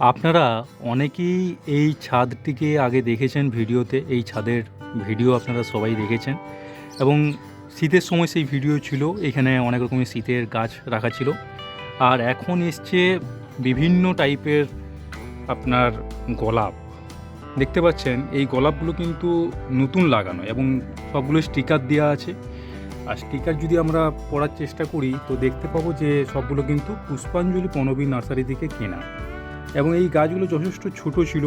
আপনারা অনেকেই এই ছাদটিকে আগে দেখেছেন ভিডিওতে, এই ছাদের ভিডিও আপনারা সবাই দেখেছেন। এবং শীতের সময় সেই ভিডিও ছিল, এখানে অনেক রকমের শীতের গাছ রাখা ছিল। আর এখন এসছে বিভিন্ন টাইপের আপনার গোলাপ। দেখতে পাচ্ছেন, এই গোলাপগুলো কিন্তু নতুন লাগানো এবং সবগুলো স্টিকার দেওয়া আছে। আর স্টিকার যদি আমরা পড়ার চেষ্টা করি, তো দেখতে পাবো যে সবগুলো কিন্তু পুষ্পাঞ্জলি পনবী নার্সারি থেকে কেনা। এবং এই গাছগুলো যথেষ্ট ছোট ছিল।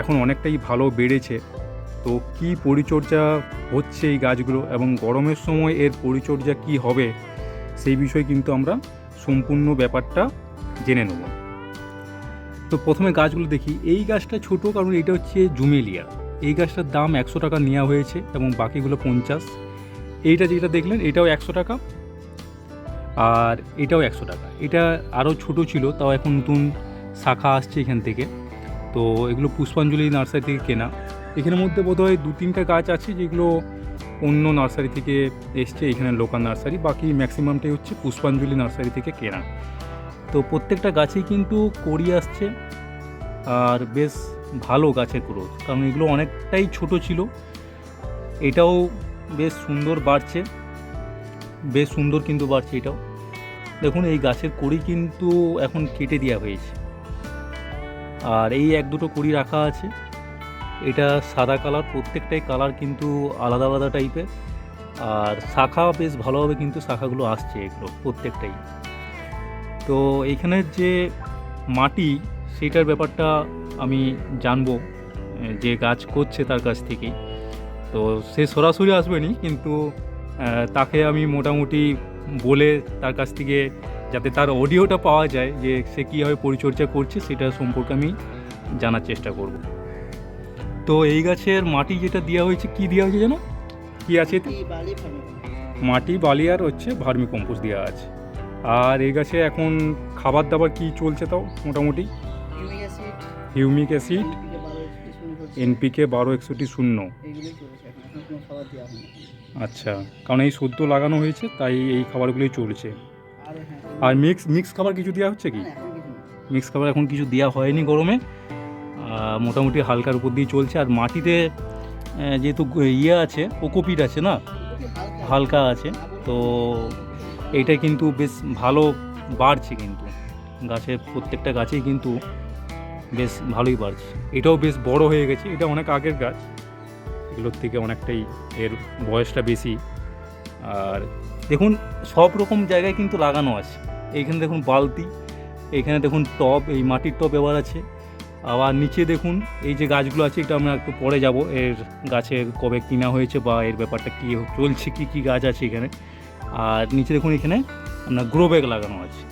এখন অনেকটাই ভালো বেড়েছে। তো কি পরিচর্যা হচ্ছে এই গাছগুলো এবং গরমের সময় এর পরিচর্যা কি হবে, সেই বিষয়ে কিন্তু আমরা সম্পূর্ণ ব্যাপারটা জেনে নেব। তো প্রথমে গাছগুলো দেখি। এই গাছটা ছোট কারণ এটা হচ্ছে জুমেলিয়া। এই গাছটার দাম একশো টাকা নেওয়া হয়েছে এবং বাকিগুলো পঞ্চাশ। এইটা যেটা দেখলেন এটাও একশো টাকা। আর এটাও একশো টাকা। এটা আরও ছোট ছিল, তাও এখন নতুন শাখা আসছে এখান থেকে। তো এগুলো পুষ্পাঞ্জলি নার্সারি থেকে কেনা। এখানের মধ্যে বোধহয় দু তিনটা গাছ আছে যেগুলো অন্য নার্সারি থেকে এসছে, এখানে লোকাল নার্সারি। বাকি ম্যাক্সিমামটাই হচ্ছে পুষ্পাঞ্জলি নার্সারি থেকে কেনা। তো প্রত্যেকটা গাছেই কিন্তু কড়ি আসছে, আর বেশ ভালো গাছের গ্রোথ কারণ এগুলো অনেকটাই ছোট ছিল। এটাও বেশ সুন্দর বাড়ছে। বেশ সুন্দর কিন্তু বাড়ছে এটাও। দেখুন, এই গাছের কড়ি কিন্তু এখন কেটে দেওয়া হয়েছে। আর এই এক দুটো কড়ি রাখা আছে। এটা সাদা কালার, প্রত্যেকটাই কালার কিন্তু আলাদা আলাদা টাইপের। আর শাখা বেশ ভালোভাবে কিন্তু শাখাগুলো আসছে এগুলো, প্রত্যেকটাই। তো এইখানের যে মাটি, সেটার ব্যাপারটা আমি জানব, যে গাছ করছে তার কাছ থেকেই তো সে সরাসরি আসবেনি, কিন্তু তাকে আমি মোটামুটি বলে তার কাছ থেকে যাতে তার অডিওটা পাওয়া যায় যে সে কীভাবে পরিচর্যা করছে সেটা সম্পর্কে আমি জানার চেষ্টা করব। তো এই গাছের মাটি যেটা দেওয়া হয়েছে কি দেওয়া হয়েছে যেন কী আছে মাটি বালি আর হচ্ছে ভার্মি কম্পোস্ট দেওয়া আছে। আর এই গাছে এখন খাবার দাবার কি চলছে তাও মোটামুটি? Humic acid. এনপিকে বারো একষট্টি শূন্য। আচ্ছা কারণ এই সদ্য লাগানো হয়েছে, তাই এই খাবারগুলোই চলছে। আর মিক্স মিক্স খাবার কিছু দেওয়া হচ্ছে কি। মিক্স খাবার এখন কিছু দেওয়া হয়নি গরমে। মোটামুটি হালকার উপর দিয়ে চলছে। আর মাটিতে যেহেতু ইয়ে আছে, কোকোপিট আছে না? হালকা হালকা আছে। তো এইটা কিন্তু বেশ ভালো বাড়ছে কিন্তু। গাছের প্রত্যেকটা গাছেই কিন্তু বেশ ভালোই বাড়ছে। এটাও বেশ বড় হয়ে গেছে। এটা অনেক আগের গাছ। এগুলোর থেকে অনেকটাই এর বয়সটা বেশি। আর দেখুন, সব রকম জায়গায় কিন্তু লাগানো আছে। এইখানে দেখুন বালতি, এইখানে দেখুন টব, এই মাটির টব ব্যবহার আছে। আবার নিচে দেখুন, এই যে গাছগুলো আছে, এটা আমরা একটু পরে যাব, এর গাছের কবে কিনা হয়েছে বা এর ব্যাপারটা কী চলছে, কী কী গাছ আছে এখানে। আর নিচে দেখুন, এখানে আপনার গ্রো ব্যাগ লাগানো আছে।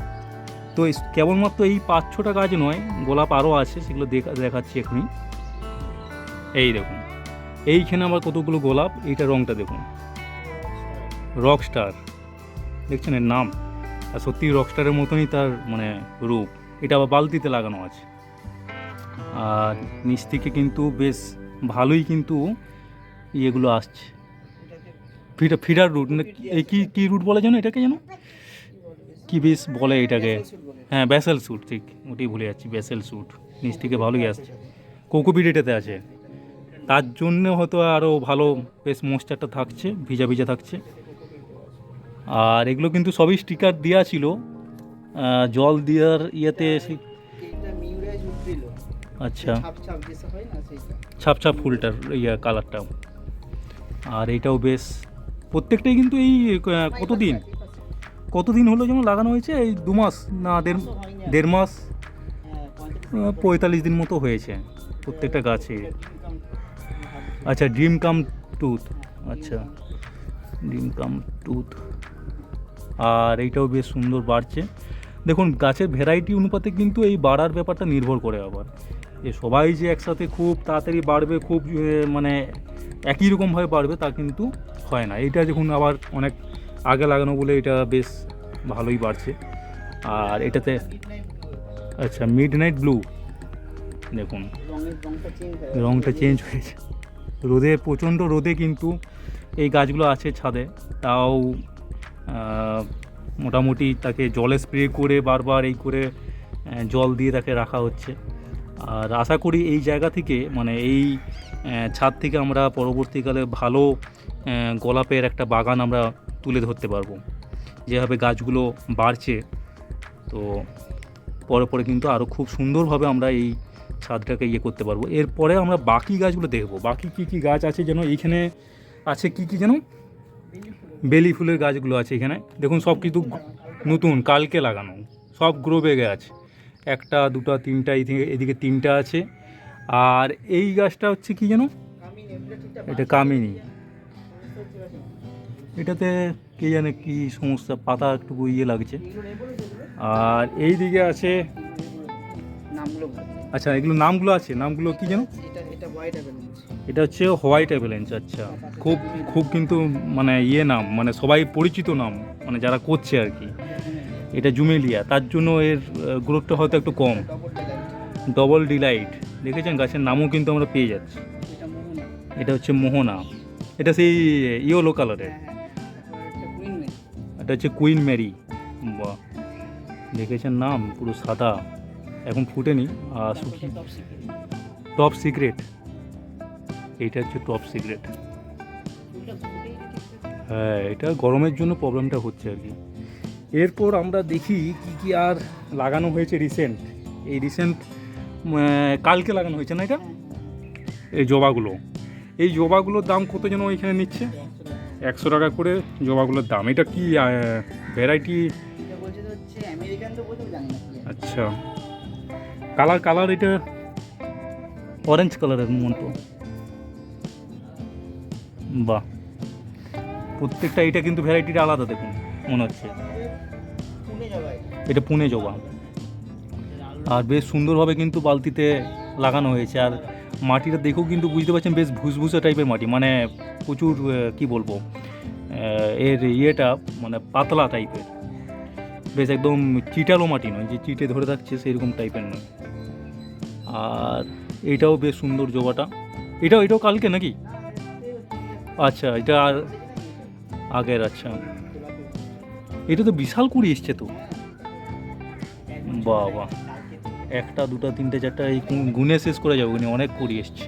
তো কেবলমাত্র এই পাঁচ ছটা গাছ নয়, গোলাপ আরও আছে, সেগুলো দেখা, দেখাচ্ছি এখনই। এই দেখুন। এইখানে আবার কতগুলো গোলাপ? এইটা রংটা দেখুন। রক স্টার দেখছেন এর নাম? আর সত্যি রক স্টারের মতনই তার মানে রূপ। এটা আবার বালতিতে লাগানো আছে। আর নিচ থেকে কিন্তু বেশ ভালোই কিন্তু ইয়েগুলো আসছে। ফিডার ফিডার রুট না এই কী কী রুট বলে যেন এটাকে যেন? কি বেশ বলে এটাকে। হ্যাঁ ব্যাসেল স্যুট ঠিক। ওটাই ভুলে যাচ্ছি ব্যাসেল স্যুট নিচ থেকে ভালোই আসছে। কোকোপিড এটাতে আছে। তার জন্য হয়তো আরও ভালো বেশ ময়েশ্চারটা থাকছে, ভিজা ভিজা থাকছে। আর এগুলো কিন্তু সবই স্টিকার দেওয়া ছিল। জল দেওয়ার ইয়েতে আচ্ছা। ছাপ ছাপ ফুলটার ইয়ে কালারটাও আর এইটাও বেশ প্রত্যেকটাই কিন্তু এই কতদিন? কতদিন হলো যেমন লাগানো হয়েছে? এই দু মাস না দেড় দেড় মাস? পঁয়তাল্লিশ দিন মতো হয়েছে প্রত্যেকটা গাছে। আচ্ছা ড্রিম কাম টুথ আচ্ছা ড্রিম কাম টুথ আর এইটাও বেশ সুন্দর বাড়ছে। দেখুন, গাছের ভ্যারাইটি অনুপাতে কিন্তু এই বাড়ার ব্যাপারটা নির্ভর করে আবার। যে সবাই যে একসাথে খুব তাড়াতাড়ি বাড়বে, খুব মানে একই রকমভাবে বাড়বে তা কিন্তু হয় না। এইটা দেখুন আবার অনেক আগে লাগানো বলে এটা বেশ ভালোই বাড়ছে। আর এটাতে আচ্ছা মিড নাইট ব্লু দেখুন, রংটা চেঞ্জ হয়েছে। রোদে, প্রচণ্ড রোদে কিন্তু এই গাছগুলো আছে ছাদে। তাও মোটামুটি তাকে জলে স্প্রে করে বারবার এই করে জল দিয়ে তাকে রাখা হচ্ছে। আর আশা করি এই জায়গা থেকে মানে এই ছাদ থেকে আমরা পরবর্তীকালে ভালো গোলাপের একটা বাগান আমরা তুলে ধরতে পারব। যেভাবে গাছগুলো বাড়ছে, তো পরে পরে কিন্তু আরও খুব সুন্দরভাবে আমরা এই ছাদটাকে ইয়ে করতে পারব। এরপরে আমরা বাকি গাছগুলো দেখব। বাকি কি কি গাছ আছে যেন এইখানে আছে? কি কি যেন? বেলি ফুলের গাছগুলো আছে এখানে। দেখুন, সব কিছু নতুন, কালকে লাগানো। সব গ্রো বেগে আছে একটা, দুটো, তিনটা এদিকে এদিকে তিনটা আছে। আর এই গাছটা হচ্ছে কি যেন? এটা কামিনী। এটাতে কে জানে কি সমস্যা, পাতা একটু ইয়ে লাগছে। আর এই দিকে আছে নামগুলো ভালো। আচ্ছা এগুলো নামগুলো আছে? নামগুলো কি যেন? এটা এটা হোয়াইট অ্যাভেলেন্স এটা হচ্ছে হোয়াইট অ্যাভেলেন্স আচ্ছা। খুব খুব কিন্তু মানে ইয়ে নাম মানে সবাই পরিচিত নাম মানে যারা করছে আর কি। এটা জুমেলিয়া তার জন্য এর গ্রোথটা হয়তো একটু কম। ডবল ডিলাইট দেখেছেন? গাছের নামও কিন্তু আমরা পেয়ে যাচ্ছি। এটা হচ্ছে মোহনা। এটা সেই ইয়েলো কালারের হ্যাঁ হ্যাঁ এটা মেড এটা হচ্ছে কুইন ম্যারি বা দেখেছেন? নাম পুরো সাদা। এখন ফুটেনি আর টপ সিক্রেট টপ সিক্রেট এইটা হচ্ছে টপ সিক্রেট হ্যাঁ এটা গরমের জন্য প্রবলেমটা হচ্ছে আর কি। এরপর আমরা দেখি কি কি আর লাগানো হয়েছে রিসেন্ট এই রিসেন্ট কালকে লাগানো হয়েছে না এটা? এই জবাগুলো। এই জবাগুলোর দাম কত যেন এখানে নিচ্ছে? একশো টাকা করে জবাগুলোর দাম। এটা কি ভ্যারাইটি আচ্ছা। কালার কালার এটা? অরেঞ্জ কালারের মতো বাহ। প্রত্যেকটা এটা কিন্তু ভ্যারাইটিটা আলাদা দেখুন মনে হচ্ছে। এটা পুনে জবা। আর বেশ সুন্দরভাবে কিন্তু বালতিতে লাগানো হয়েছে। আর মাটিটা দেখেও কিন্তু বুঝতে পারছেন বেশ ভুসভুসে টাইপের মাটি। মানে প্রচুর কি বলব এর ইয়েটা মানে পাতলা টাইপের বেশ একদম চিটালো মাটি নয়, যে চিটে ধরে থাকছে সেরকম টাইপের নয়। আর এটাও বেশ সুন্দর জবাটা। এটাও এটাও কালকে নাকি? আচ্ছা এটা আর আগের আচ্ছা। এটা তো বিশাল কুড়ি এসছে তো। বাহ একটা, দুটা, তিনটে, চারটা, এই গুনে শেষ করে যাব অনেক কুড়ি এসছে।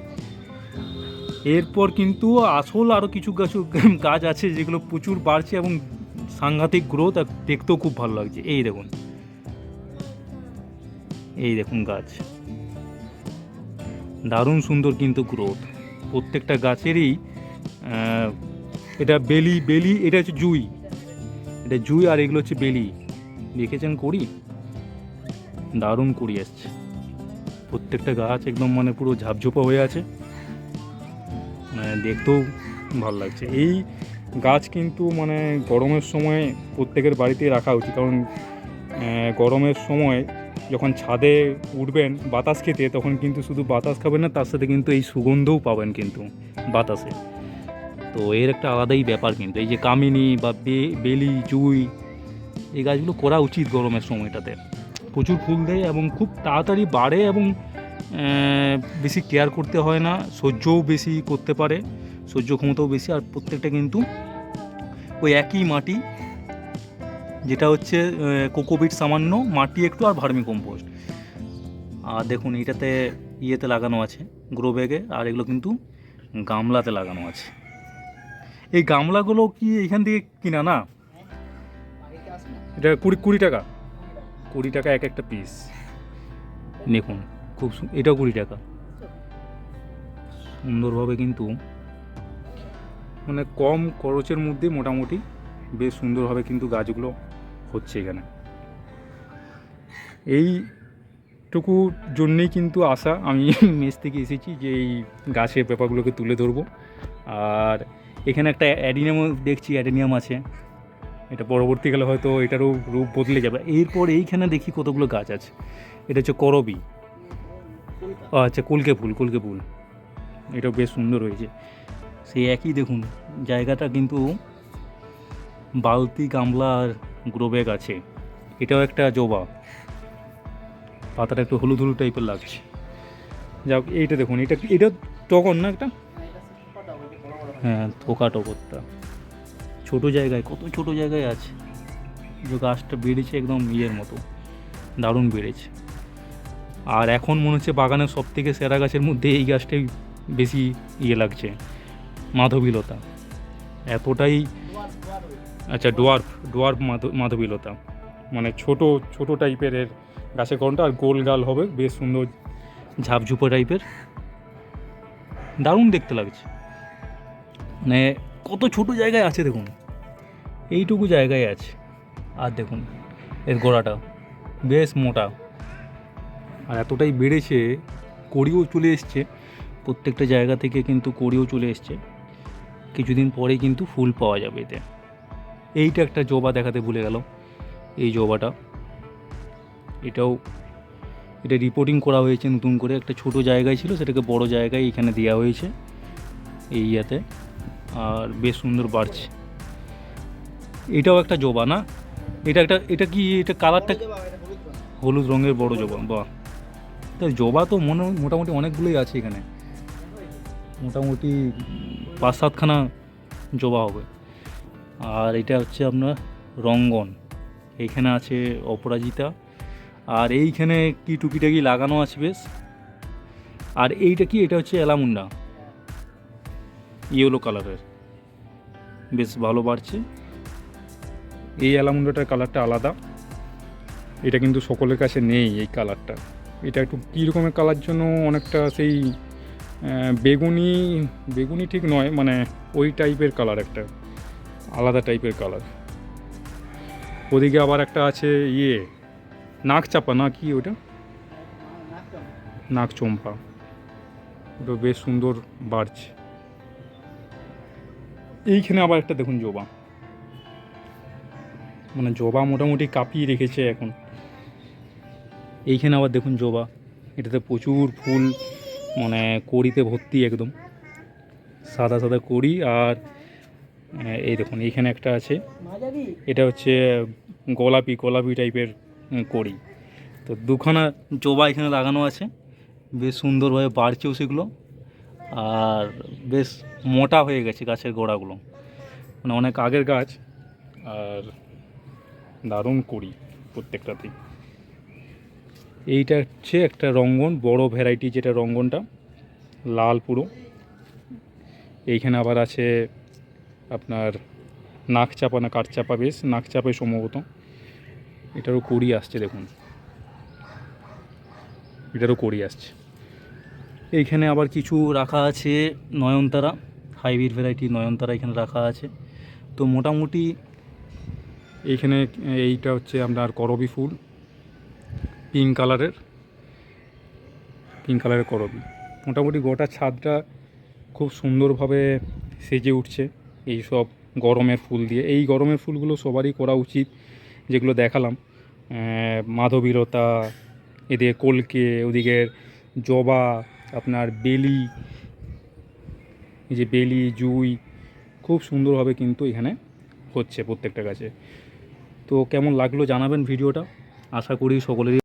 এরপর কিন্তু আসল আরও কিছু গাছ গাছ আছে যেগুলো প্রচুর বাড়ছে এবং সাংঘাতিক গ্রোথ আর দেখতেও খুব ভালো লাগছে। এই দেখুন। এই দেখুন গাছ। দারুণ সুন্দর কিন্তু গ্রোথ প্রত্যেকটা গাছেরই এটা বেলি বেলি, এটা হচ্ছে জুই। এটা জুই আর এগুলো হচ্ছে বেলি। দেখেছেন করি দারুণ কুড়ি আসছে। প্রত্যেকটা গাছ একদম মানে পুরো ঝাপঝোপা হয়ে আছে। মানে দেখতেও ভালো লাগছে। এই গাছ কিন্তু মানে গরমের সময় প্রত্যেকের বাড়িতেই রাখা উচিত। কারণ গরমের সময় যখন ছাদে উঠবেন বাতাস খেতে, তখন কিন্তু শুধু বাতাস খাবেন না, তার সাথে কিন্তু এই সুগন্ধও পাবেন কিন্তু বাতাসে। তো এর একটা আলাদাই ব্যাপার কিন্তু, এই যে কামিনী বা বেলি, জুই, এই গাছগুলো করা উচিত গরমের সময়টাতে। প্রচুর ফুল দেয় এবং খুব তাড়াতাড়ি বাড়ে এবং বেশি কেয়ার করতে হয় না, সহ্যও বেশি করতে পারে। সহ্য ক্ষমতাও বেশি আর প্রত্যেকটা কিন্তু ওই একই মাটি, যেটা হচ্ছে কোকোবিট সামান্য মাটি একটু আর ভার্মি কম্পোস্ট। আর দেখুন এটাতে ইয়েতে লাগানো আছে গ্রো ব্যাগে আর এগুলো কিন্তু গামলাতে লাগানো আছে। এই গামলাগুলো কি এখান থেকে কিনা না? এটা কুড়ি কুড়ি টাকা। কুড়ি টাকা এক একটা পিস দেখুন, খুব এটাও কুড়ি টাকা। সুন্দরভাবে কিন্তু মানে কম খরচের মধ্যে মোটামুটি বেশ সুন্দরভাবে কিন্তু গাছগুলো হচ্ছে এখানে। এইটুকু জন্যেই কিন্তু আশা, আমি মেস থেকে এসেছি যে এই গাছের ব্যাপারগুলোকে তুলে ধরবো। আর এখানে একটা অ্যাডিনিয়াম দেখছি, অ্যাডিনিয়াম আছে। এটা পরবর্তীকালে হয়তো এটারও রূপ বদলে যাবে। এরপর এইখানে দেখি কতগুলো গাছ আছে। এটা হচ্ছে করবি। আচ্ছা কলকে ফুল কলকে ফুল। এটাও বেশ সুন্দর হয়েছে। সেই একই দেখুন, জায়গাটা কিন্তু বালতি, গামলা আর গ্রো ব্যাগ আছে। এটাও একটা জবা। পাতাটা একটু হলুদ হলুদ টাইপের লাগছে। যাক, এইটা দেখুন, এটা এটা তখন না একটা? হ্যাঁ থোকা টকরটা ছোট জায়গায়, কত ছোট জায়গায় আছে। যে গাছটা বেড়েছে একদম ইয়ের মতো, দারুণ বেড়েছে। আর এখন মনে হচ্ছে বাগানের সব থেকে সেরা গাছের মধ্যে এই গাছটাই বেশি ইয়ে লাগছে। মাধবীলতা। এতটাই। আচ্ছা ডোয়ার্ফ ডোয়ার্ফ মাধ- মাধবীলতা। মানে ছোট ছোট টাইপের এর গাছের গড়নটা আর গোল গাল হবে, বেশ সুন্দর ঝাপঝুপো টাইপের। দারুণ দেখতে লাগছে। মানে কত ছোট জায়গায় আছে দেখুন, এইটুকু জায়গায় আছে। আর দেখুন, এর গোড়াটা বেশ মোটা। আর এতটাই বেড়েছে, কড়িও চলে এসছে। প্রত্যেকটা জায়গা থেকে কিন্তু কড়িও চলে এসছে। কিছুদিন পরেই কিন্তু ফুল পাওয়া যাবে এতে। এইটা একটা জবা দেখাতে ভুলে গেল এই জবাটা। এটাও, এটা রিপোর্টিং করা হয়েছে নতুন করে, একটা ছোট জায়গায় ছিল, সেটাকে বড় জায়গায় এখানে দেওয়া হয়েছে, এই ইয়াতে, আর বেশ সুন্দর বাড়ছে। এটাও একটা জবা না? এটা একটা, এটা কি, এটা কালারটা হলুদ রঙের বড় জবা তো জবা তো মনে, মোটামুটি অনেকগুলোই আছে এখানে। মোটামুটি পাঁচ সাতখানা জবা হবে। আর এটা হচ্ছে আপনার রঙ্গন। এইখানে আছে অপরাজিতা। আর এইখানে কি টুকিটাকি লাগানো আছে বেশ। আর এইটা কি? এটা হচ্ছে এলামুন্ডা। ইয়েলো কালারের। বেশ ভালো বাড়ছে। এই এলামুন্ডাটার কালারটা আলাদা। এটা কিন্তু সকলের কাছে নেই এই কালারটা। এটা একটু কীরকমের কালার জন্য অনেকটা সেই বেগুনি বেগুনি ঠিক নয় মানে ওই টাইপের কালার একটা, আলাদা টাইপের কালার ওদিকে আবার একটা আছে ইয়ে নাক চাপা না কি ওটা? নাক চম্পা ওটা বেশ সুন্দর বাড়ছে। এইখানে আবার একটা দেখুন জবা। মানে জবা মোটামুটি কাঁপিয়ে রেখেছে এখন। এইখানে আবার দেখুন জবা। এটাতে প্রচুর ফুল। মানে কড়িতে ভর্তি একদম। সাদা সাদা কড়ি আর এই দেখুন এইখানে একটা আছে। এটা হচ্ছে গোলাপি গোলাপি টাইপের কড়ি। তো দুখানা জবা এখানে লাগানো আছে। বেশ সুন্দরভাবে বাড়ছেও সেগুলো। আর বেশ মোটা হয়ে গেছে গাছের গোড়াগুলো। মানে অনেক আগের গাছ। আর দারুণ কড়ি প্রত্যেকটাতেই। এইটা হচ্ছে একটা রঙ্গন, বড় ভ্যারাইটি যেটা রঙ্গনটা, লাল পুরো। এইখানে আবার আছে আপনার নাক চাপা না কাঠ চাপা বেশ নাক চাপায় সম্ভবত। এটারও কড়ি আসছে, দেখুন। এটারও কড়ি আসছে। এইখানে আবার কিছু রাখা আছে, নয়নতারা, হাইব্রিড ভ্যারাইটি নয়নতারা এখানে রাখা আছে। তো মোটামুটি এইখানে এইটা হচ্ছে আপনার করবি ফুল। পিঙ্ক কালারের পিঙ্ক কালারের করবি। মোটামুটি গোটা ছাদটা খুব সুন্দরভাবে সেজে উঠছে এই সব গরমের ফুল দিয়ে। এই গরমের ফুলগুলো সবারই করা উচিত যেগুলো দেখালাম। মাধবীরতা এদিকে কলকে, ওদিকে জবা, আপনার বেলি, এই যে বেলি, জুই, খুব সুন্দরভাবে কিন্তু এখানে হচ্ছে প্রত্যেকটা গাছে। তো কেমন লাগল জানাবেন ভিডিওটা? আশা করি সকলেরই